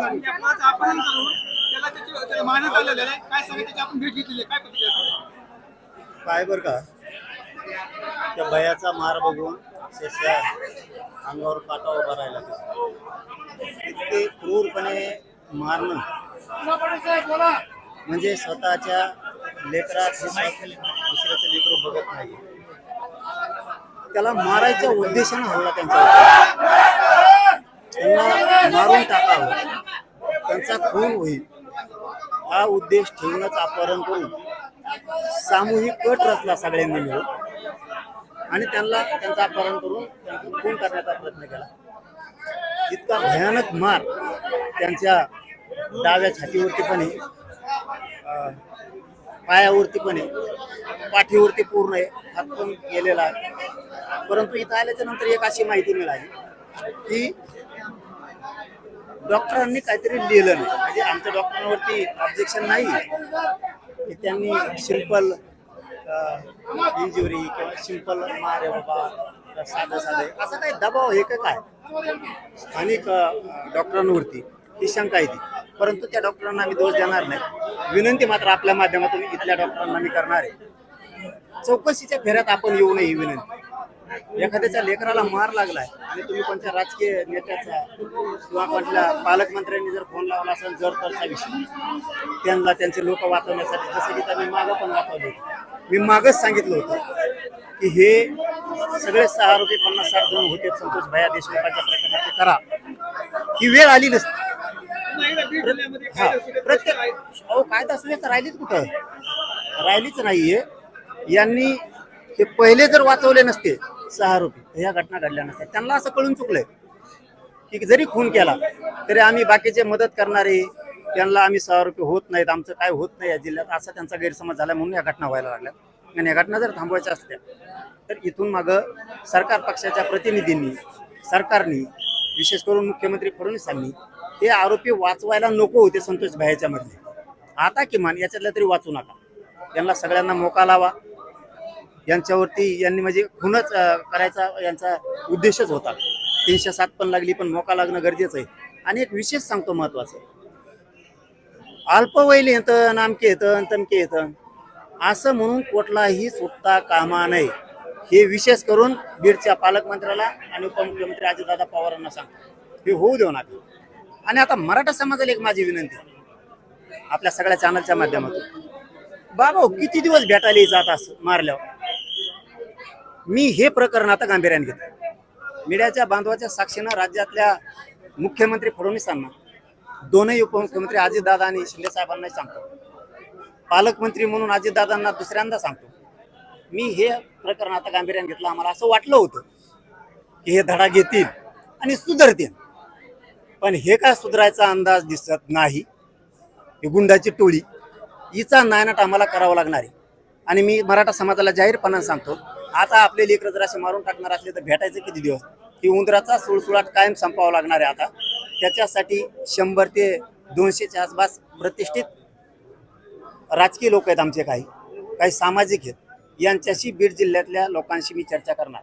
आपणाचं अपहरण करून त्याला त्याची त्याला मारण्यात आलेलं आहे. काय सांगितलं त्याची आपण भेट घेतलेली आहे. काय प्रतिक्रिया काय बरं का. त्या भयाचा मार बघून अक्षरशः अंगावर काटा उभा राहिला. इतके क्रूरपणे मारणं. म्हणजे स्वतःच्या लेकरात दुसऱ्याचं लेकरं बघत नाही. त्याला मारायच्या उद्देशानं हल्ला त्यांच्यावर त्यांना मारून टाकावं. त्यांचा खून होईल. हा उद्देश ठेवूनच अपहरण करून सामूहिक कट रचला सगळ्यांनी मिळून. आणि त्यांना त्यांचा अपहरण करून त्यांचा खून करण्याचा प्रयत्न केला. इतका भयानक मार त्यांच्या डाव्या छातीवरती पण आहे. पायावरती पण आहे. पाठीवरती पूर्ण आहे. हात पण गेलेला आहे. परंतु इथं आल्याच्यानंतर एक अशी माहिती मिळाली की डॉक्टरांनी काहीतरी लिहिलं नाही. म्हणजे आमच्या डॉक्टरांवरती ऑब्जेक्शन नाही की त्यांनी सिंपल इंजुरी किंवा सिंपल मारे बाबा साधं साधे. असा काही दबाव हे का काय? स्थानिक डॉक्टरांवरती ही शंका येते परंतु त्या डॉक्टरांना आम्ही दोष देणार नाही. विनंती मात्र आपल्या माध्यमातून इथल्या डॉक्टरांना मी करणार आहे. चौकशीच्या फेऱ्यात आपण येऊ नये ही विनंती. एखाद्याच्या लेकराला मार लागलाय आणि तुम्ही कोणत्या राजकीय नेत्याचा किंवा कोणत्या पालकमंत्र्यांनी जर फोन लावला असेल जर तरचा विषय त्यांना त्यांचे लोक वाचवण्यासाठी जसं की त्यांनी मागं पण वाचवले. मी मागच सांगितलं होतं की हे सगळे सहा आरोपी पन्नास साठ जण होते संतोष भया देशमुखांच्या प्रकरणात ते करा. ही वेळ आली नसती. हा काय प्रत्येक अहो कायदा सुव्यवस्था राहिलीच कुठं? राहिलीच नाहीये. यांनी हे पहिले जर वाचवले नसते सहा आरोपी ह्या घटना घडल्या नसत्या. त्यांना असं कळून चुकलंय की जरी खून केला तरी आम्ही बाकीचे मदत करणारे त्यांना आम्ही सहा आरोपी होत नाहीत आमचं काय होत नाही या जिल्ह्यात असा त्यांचा गैरसमज झाला म्हणून या घटना व्हायला लागल्या. आणि या घटना जर थांबवायच्या असत्या तर इथून मागं सरकार पक्षाच्या प्रतिनिधींनी सरकारनी विशेष करून मुख्यमंत्री फडणवीसांनी हे आरोपी वाचवायला नको होते संतोष भाईच्या मधले आता किमान याच्यातल्या तरी वाचू नका. त्यांना सगळ्यांना मोका लावा. यांच्यावरती यांनी म्हणजे खूनच करायचा यांचा उद्देशच होता. तीनशे सात पण लागली पण मोका लागणं गरजेचं आहे. आणि एक विशेष सांगतो महत्वाचं. अल्पवयीन येतं नामके येतं तमके येतं. असं म्हणून कुठलाही सुटता कामा नये. हे विशेष करून बीडच्या पालकमंत्र्याला आणि उपमुख्यमंत्री अजितदादा पवारांना सांगतो. हे होऊ देऊ नका. आणि आता मराठा समाजाला एक माझी विनंती. आपल्या सगळ्या चॅनलच्या माध्यमातून. बाबा हो, किती दिवस भेटायला जात असं मारल्यावर? मी हे प्रकरण आता गांभीर्याने घेतो मीडियाच्या बांधवाच्या साक्षीनं राज्यातल्या मुख्यमंत्री फडणवीसांना दोनही उपमुख्यमंत्री अजितदादा आणि शिंदे साहेबांनाही सांगतो. पालकमंत्री म्हणून अजितदादांना दुसऱ्यांदा सांगतो. मी हे प्रकरण आता गांभीर्याने घेतलं आम्हाला असं वाटलं होतं की हे धडा घेतील आणि सुधारतील. पण हे काय सुधारायचा अंदाज दिसत नाही? ही गुंडाची टोळी. हिचा नायनाट आम्हाला करावा लागणार आहे. आणि मी मराठा समाजाला जाहीरपणाने सांगतो आता आपले लेकरं जर असे मारून टाकणार असले तर भेटायचे किती दिवस? की उंदराचा सुळसुळाट कायम संपावा लागणार आहे आता. त्याच्यासाठी शंभर ते दोनशेच्या आसपास प्रतिष्ठित राजकीय लोक आहेत आमचे काही. काही सामाजिक आहेत. यांच्याशी बीड जिल्ह्यातल्या लोकांशी मी चर्चा करणार.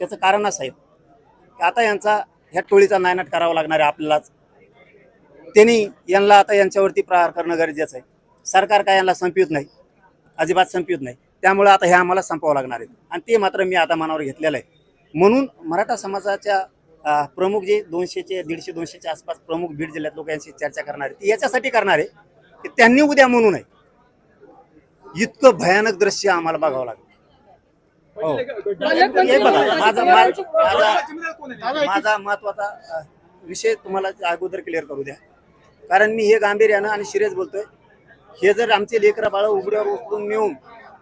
त्याचं कारण असं आहे. की आता यांचा ह्या टोळीचा नायनाट करावा लागणार आहे आपल्यालाच. त्यांनी यांना आता यांच्यावरती प्रहार करणं गरजेचं आहे. सरकार काय यांना संपवित नाही. अजिबात संपवित नाही. त्यामुळे आता हे आम्हाला संपावं लागणार आहे. आणि ते मात्र मी आता मनावर घेतलेलं आहे. म्हणून मराठा समाजाच्या प्रमुख जे दोनशेचे दीडशे दोनशेच्या आसपास प्रमुख बीड जिल्ह्यात लोक यांची चर्चा करणार आहे ती याच्यासाठी करणार आहे की त्यांनी उद्या म्हणू नये इतकं भयानक दृश्य आम्हाला बघावं लागेल. हो. हे बघा माझा माझा माझा महत्त्वाचा विषय तुम्हाला अगोदर क्लिअर करू द्या. कारण मी हे गांभीर्यानं आणि सिरियस बोलतोय. हे जर आमचे लेकरं बाळ उघड्यावर उचलून नेऊन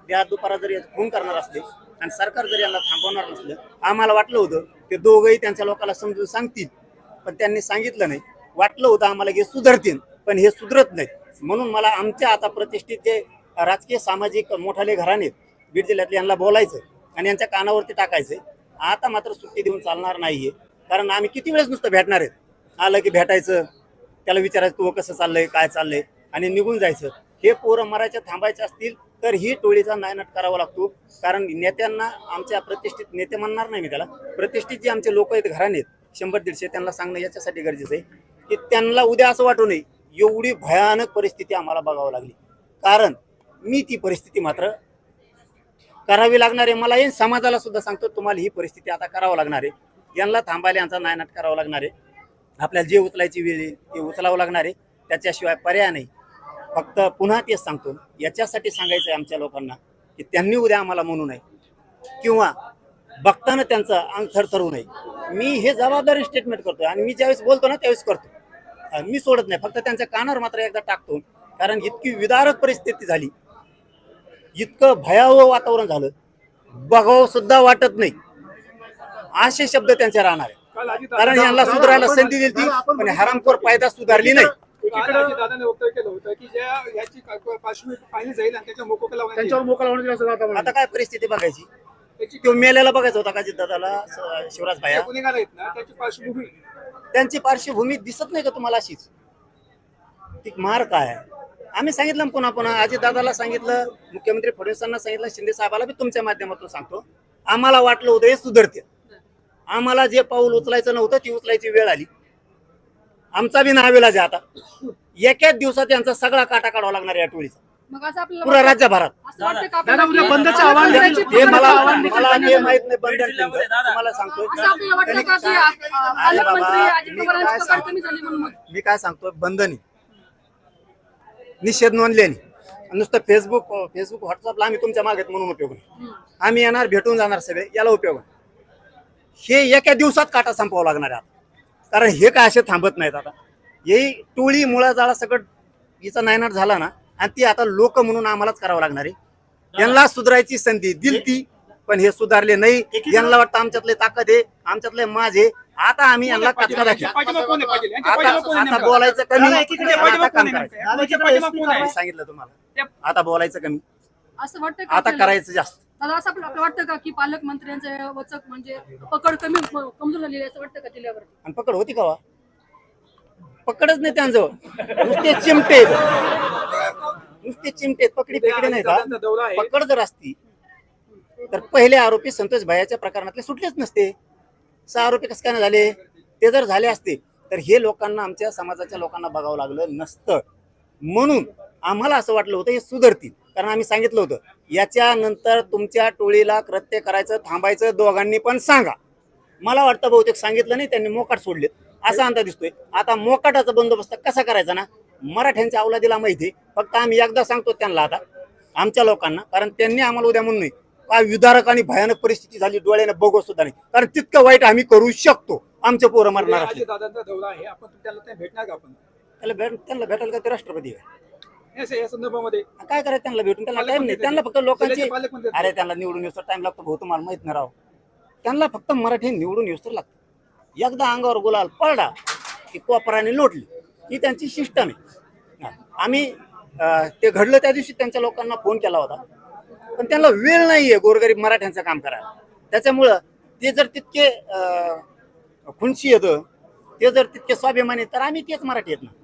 त्या दुपारा जरी यात करणार असले आणि सरकार जर यांना थांबवणार नसलं आम्हाला वाटलं होतं ते दोघंही त्यांच्या लोकांना समजून सांगतील. पण त्यांनी सांगितलं नाही. वाटलं होतं आम्हाला हे सुधरतील पण हे सुधरत नाहीत म्हणून मला आमच्या आता प्रतिष्ठित जे राजकीय सामाजिक मोठाले घराणे बीड जिल्ह्यातले यांना बोलायचं आणि यांच्या कानावरती टाकायचं. आता मात्र सुट्टी देऊन चालणार नाहीये. कारण आम्ही किती वेळेस नुसतं भेटणार आहेत? आलं की भेटायचं त्याला विचारायचं तू कसं चाललंय काय चाललंय? आणि निघून जायचं. हे पोरं मरायच्या थांबायचे असतील तर ही टोळीचा नायनाट करावा लागतो. कारण नेत्यांना आमच्या प्रतिष्ठित नेते म्हणणार नाही मी त्याला. प्रतिष्ठित जे आमचे लोक आहेत घराने आहेत शंभर दीडशे त्यांना सांगणं याच्यासाठी गरजेचं आहे की त्यांना उद्या असं वाटू नये एवढी भयानक परिस्थिती आम्हाला बघावं लागली. कारण मी ती परिस्थिती मात्र करावी लागणार आहे. मला हे समाजाला सुद्धा सांगतो तुम्हाला ही परिस्थिती आता करावं लागणार आहे. यांना थांबायला यांचा नायनाट करावा लागणार आहे. आपल्याला जे उचलायची वेळ आहे ते उचलावं लागणार आहे. त्याच्याशिवाय पर्याय नाही. फक्त पुन्हा तेच सांगतो. याच्यासाठी सांगायचं आहे आमच्या लोकांना की त्यांनी उद्या आम्हाला म्हणू नये. किंवा बघताना त्यांचं अंग थरथरू नये. मी हे जबाबदारी स्टेटमेंट करतो आणि मी ज्यावेळेस बोलतो ना त्यावेळेस करतो. मी सोडत नाही. फक्त त्यांच्या कानावर मात्र एकदा टाकतो. कारण इतकी विदारक परिस्थिती झाली. इतकं भयावह वातावरण झालं. बघावं सुद्धा वाटत नाही. असे शब्द त्यांचे राहणार आहे कारण यांना सुधारायला संधी दिली पण हरामखोर पायदा सुधारली नाही. दादाने वक्तव्य केलं होतं की ज्या याची का- पार्श्वभूमी पाहिली जाईल आणि त्याच्या मोकोका लावण्यात येईल. त्यांच्यावर असं आता आता काय परिस्थिती बघायची? त्याची तो मेल्याला बघायचा होता का दादाला शिवराज जे भाया गुन्हेगार आहेत ना त्याची पार्श्वभूमी. त्यांची पार्श्वभूमी दिसत नाही का तुम्हाला अशीच? ती मार काय? आहे? आम्ही सांगितलं ना पुन्हा पुन्हा अजित दादाला सांगितलं मुख्यमंत्री फडणवीसांना सांगितलं शिंदे साहेबाला बी तुमच्या माध्यमातून सांगतो. आम्हाला वाटलं होतं हे सुधारते आम्हाला जे पाऊल उचलायचं नव्हतं ती उचलायची वेळ आली. आमचा बी नावेलाज आहे आता. एकाच दिवसात यांचा सगळा काटा काढावा लागणार या टोळीचा. मग असं आपल्याला पुरा राज्यभरात. असं वाटतं का दादा, उद्या आपल्याला बंदचं आव्हान द्या. पालकमंत्र्यांची हे मला? मला हे माहीत नाही बंद तुम्हाला सांगतो असं आपल्याला वाटतं का की आ- आ- अरे बाबा, अजित मी पवारांची काय पकड सांगतो? कमी झाली म्हणून मग. मी काय सांगतो? बंधनी निषेध नोंदल्याने नुसतं फेसबुक फेसबुक व्हॉट्सअपला आम्ही तुमच्या मागेत म्हणून उपयोग नाही. आम्ही येणार भेटून जाणार सगळे याला उपयोग नाही. हे एका दिवसात काटा संपवावं लागणार आहे आता. कारण हे काय असे थांबत नाहीत आता. ही टोळी मुळा जाळा सगळं हिचा नायनाट झाला ना आणि ती आता लोक म्हणून आम्हालाच करावं लागणार आहे. यांना सुधारायची संधी दिली ती पण हे सुधारले नाही. यांना वाटतं आमच्यातले ताकद आहे आमच्यातले माज आहे. आता आम्ही यांना कोण आता? बोलायचं कमी. सांगितलं तुम्हाला. आता बोलायचं कमी. असं वाटतं का आता? करायचं जास्त. दादा असं आपल्याला वाटतं का की पालकमंत्र्यांचं वचक म्हणजे पकड कमी कमजोर झालेली आहे असं वाटतं का जिल्ह्यावरती आणि पकड होती का वा? पकडच नाही त्यांजवळ. नुसते चिमटे आहेत. नुसते चिमटे आहेत. पकडी फेकडी नाही का? पकड जर असती तर पहिले आरोपी संतोष भायाच्या प्रकरणातले सुटलेच नसते. सहा आरोपी कसं काय झाले? ते जर झाले असते तर हे लोकांना आमच्या समाजाच्या लोकांना बघावं लागलं नसतं. म्हणून आम्हाला असं वाटलं होतं हे सुधारतील. कारण आम्ही सांगितलं होतं याच्यानंतर तुमच्या टोळीला कृत्य करायचं थांबायचं दोघांनी पण सांगा. मला वाटतं बहुतेक सांगितलं नाही त्यांनी मोकाट सोडले असा अंदाज दिसतोय. आता मोकाटाचा बंदोबस्त कसा करायचा ना? मराठ्यांच्या अवलादीला माहिती. फक्त आम्ही एकदा सांगतो त्यांना आता आमच्या लोकांना कारण त्यांनी आम्हाला उद्या म्हणून नाही. काय विदारक आणि भयानक परिस्थिती झाली डोळ्याने बघू सुद्धा नाही. कारण तितकं वाईट आम्ही करू शकतो. आमचे पोरं मरणार आहे. भेटणार का आपण? त्याला भेट त्यांना भेटायला का ते राष्ट्रपती आहे? या- या संदर्भामध्ये. काय करायचं त्यांना भेटून? त्यांना टाइम नाही. त्यांना फक्त लोकांची. अरे त्यांना निवडून येऊस टाइम लागतो भाऊ तुम्हाला माहीत नाही राव. त्यांना फक्त मराठी निवडून येऊस तर लागतं. एकदा अंगावर गुलाल पडला की कोपराने लोटली. ही त्यांची सिस्टम आहे. हा. आम्ही अं, ते घडलं त्या दिवशी त्यांच्या लोकांना फोन केला होता. पण त्यांना वेळ नाहीये गोरगरीब मराठ्यांचं काम करायला. त्याच्यामुळं ते जर तितके अं, खुनशी येतं ते जर तितके स्वाभिमानी तर आम्ही तेच मराठी आहेत ना.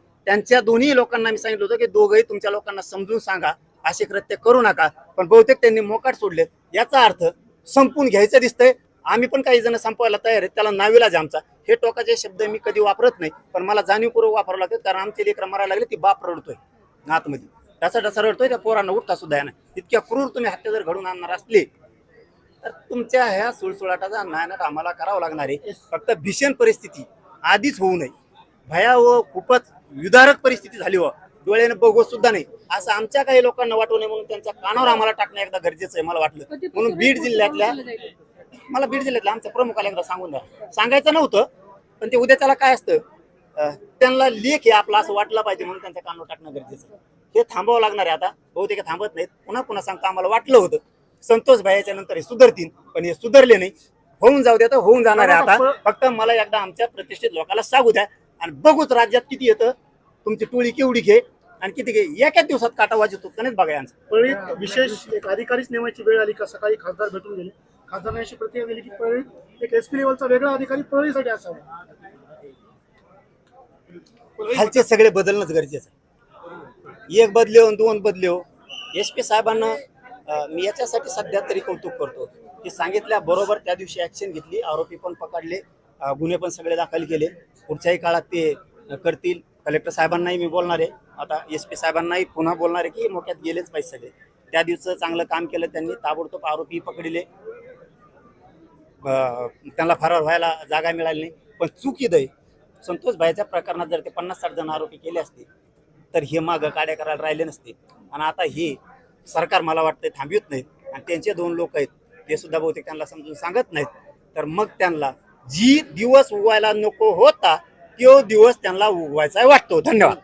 त्यांच्या दोन्ही लोकांना मी सांगितलं होतं की दोघंही तुमच्या लोकांना समजून सांगा असे कृत्य करू नका. पण बहुतेक त्यांनी मोकाट सोडले. याचा अर्थ संपून घ्यायचं दिसतंय. आम्ही पण काही जण संपवायला तयार आहेत. त्याला नाविलाज आमचा. हे टोकाचे शब्द मी कधी वापरत नाही पण मला जाणीवपूर्वक वापरावं लागतं कारण आमचे लेकरं मरायला लागले ती बाप रडतोय आतमध्ये त्याचा डसा रडतोय त्या पोरांना उठता सुद्धा येणार इतक्या क्रूर तुम्ही हत्या जर घडून आणणार असले तर तुमच्या ह्या सुळसुळाटाचा नायनाट आम्हाला करावं लागणार आहे. फक्त भीषण परिस्थिती आधीच होऊ नये. भयावह खूपच विदारक परिस्थिती झाली व डोळ्याने बघू सुद्धा नाही. असं आमच्या काही लोकांना वाटू नये म्हणून त्यांच्या कानावर आम्हाला टाकणं एकदा गरजेचं आहे मला वाटलं. म्हणून बीड जिल्ह्यातल्या? मला बीड जिल्ह्यातल्या आमच्या प्रमुखाला एकदा सांगून द्या. सांगायचं नव्हतं पण ते उद्या त्याला काय असतं त्यांना लेख हे आपला असं वाटलं पाहिजे म्हणून त्यांच्या कानावर टाकणं गरजेचं आहे. हे थांबावं लागणार आहे आता. बहुतेक हे थांबत नाहीत. पुन्हा पुन्हा सांगता आम्हाला वाटलं होतं. संतोष भाईच्या नंतर हे सुधारतील पण हे सुधारले नाही. होऊन जाऊ द्या तर होऊन जाणार आहे आता. फक्त मला एकदा आमच्या प्रतिष्ठित लोकांना सांगू द्या. आणि बघूच राज्यात किती येतं. तुमची टोळी केवढी घे आणि किती गे- एकाच दिवसात काटा वाजत होत नाही बघा यांचं. परळीत विशेष एक अधिकारीच नेमायची वेळ आली का सकाळी खासदार भेटून गेले. खासदारांनी अशी प्रतिक्रिया दिली की परळीत एक एसपी लेवलचा वेगळा अधिकारी परळीसाठी असावा. खालचे सगळे बदलणंच गरजेचं आहे. एक बदले हो दोन बदले हो एस पी साहेबांना मी याच्यासाठी सध्या तरी कौतुक करतो की सांगितल्या बरोबर त्या दिवशी ऍक्शन घेतली. आरोपी पण पकडले. गुन्हे पण सगळे दाखल केले. पुढच्याही काळात ते करतील. कलेक्टर साहेबांनाही मी बोलणार आहे. आता एस पी साहेबांनाही पुन्हा बोलणार आहे की मोक्यात गेलेच पाहिजे सगळे. त्या दिवसाचं चांगलं काम केलं त्यांनी ताबडतोब आरोपी पकडले. त्यांना फरार व्हायला जागा मिळाली नाही. पण चूक आहे संतोष भाईच्या प्रकरणात जर ते पन्नास साठ जण आरोपी केले असते तर हे मागं काड्या करायला राहिले नसते. आणि आता हे सरकार मला वाटतं थांबवत नाही. आणि त्यांचे दोन लोक आहेत ते सुद्धा बहुतेक त्यांना समजून सांगत नाहीत. तर मग त्यांना जी दिवस उगवायला नको होता तो दिवस त्यांना उगवायचा वाटतो. धन्यवाद.